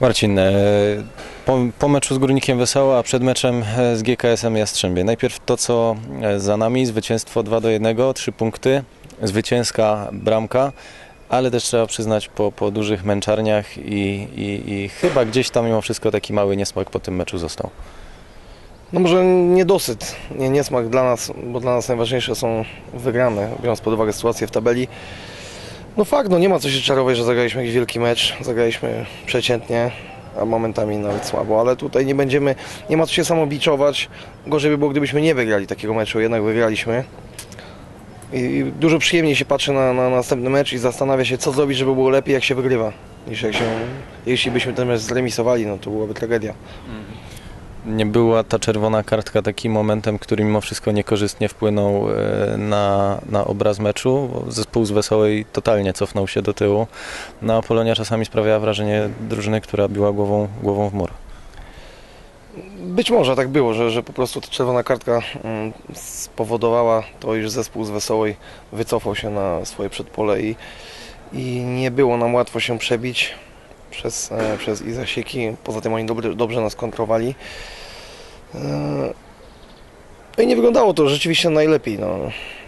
Marcin, e, po, po meczu z Górnikiem Wesoło, a przed meczem e, z GKS-em Jastrzębie. Najpierw to, co e, za nami, zwycięstwo 2 do 1, 3 punkty, zwycięska bramka, ale też trzeba przyznać po, po dużych męczarniach i, i, i chyba gdzieś tam mimo wszystko taki mały niesmak po tym meczu został. No może niedosyt, nie niesmak dla nas, bo dla nas najważniejsze są wygrane, biorąc pod uwagę sytuację w tabeli. No fakt, no nie ma co się czarować, że zagraliśmy jakiś wielki mecz, zagraliśmy przeciętnie, a momentami nawet słabo, ale tutaj nie będziemy, nie ma co się samobiczować. Gorzej by było, gdybyśmy nie wygrali takiego meczu, jednak wygraliśmy. I i dużo przyjemniej się patrzy na, na następny mecz i zastanawia się, co zrobić, żeby było lepiej, jak się wygrywa. Niż jak się, jeśli byśmy ten mecz zremisowali, no to byłaby tragedia. Nie była ta czerwona kartka takim momentem, który mimo wszystko niekorzystnie wpłynął e, na, na obraz meczu. Zespół z Wesołej totalnie cofnął się do tyłu. No, a Polonia czasami sprawiała wrażenie drużyny, która biła głową, głową w mur. Być może tak było, że, że po prostu ta czerwona kartka mm, spowodowała to, iż zespół z Wesołej wycofał się na swoje przedpole i, i nie było nam łatwo się przebić przez, e, przez ich zasieki. Poza tym oni dobrze, dobrze nas kontrowali. 呃 No i nie wyglądało to rzeczywiście najlepiej. No.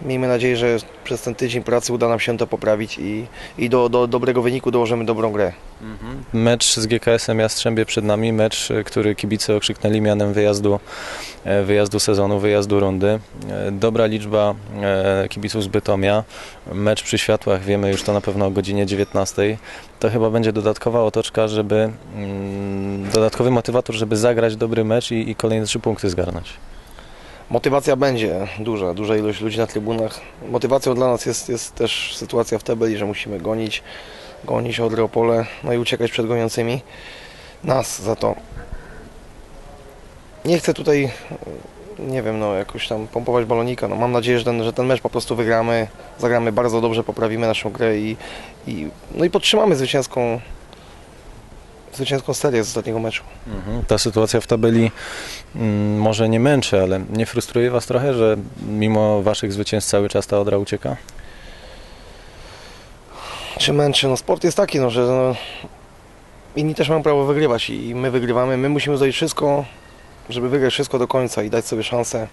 Miejmy nadzieję, że przez ten tydzień pracy uda nam się to poprawić i, i do, do dobrego wyniku dołożymy dobrą grę. Mecz z GKS-em Jastrzębie przed nami, mecz, e, który kibice okrzyknęli mianem wyjazdu, e, wyjazdu sezonu, wyjazdu rundy. E, Dobra liczba kibiców z Bytomia, mecz przy światłach, wiemy już to na pewno o godzinie 19. To chyba będzie dodatkowa otoczka, żeby, mm, dodatkowy motywator, żeby zagrać dobry mecz i, i kolejne trzy punkty zgarnąć. Motywacja będzie duża, duża ilość ludzi na trybunach. Motywacją dla nas jest, jest też sytuacja w tabeli, że musimy gonić, gonić Odrę Opole, no i uciekać przed goniącymi nas za to. Nie chcę tutaj, nie wiem, no jakoś tam pompować balonika. No, mam nadzieję, że ten, że ten mecz po prostu wygramy, zagramy bardzo dobrze, poprawimy naszą grę i, i, no i podtrzymamy zwycięską, zwycięską serię z ostatniego meczu. Mhm. Ta sytuacja w tabeli mm, może nie męczy, ale nie frustruje Was trochę, że mimo Waszych zwycięstw cały czas ta Odra ucieka? czy męczy. No sport jest taki, no, że no, inni też mają prawo wygrywać i my wygrywamy. My musimy zrobić wszystko, żeby wygrać wszystko do końca i dać sobie szansę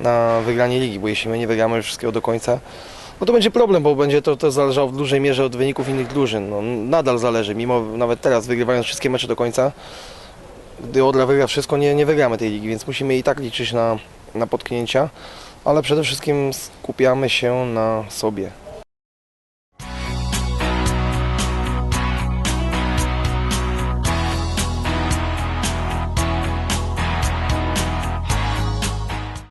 na wygranie ligi, bo jeśli my nie wygramy wszystkiego do końca, no to będzie problem, bo będzie to, to zależało w dużej mierze od wyników innych drużyn. No, nadal zależy, mimo nawet teraz wygrywając wszystkie mecze do końca, gdy Odra wygra wszystko, nie, nie wygramy tej ligi, więc musimy i tak liczyć na, na potknięcia, ale przede wszystkim skupiamy się na sobie.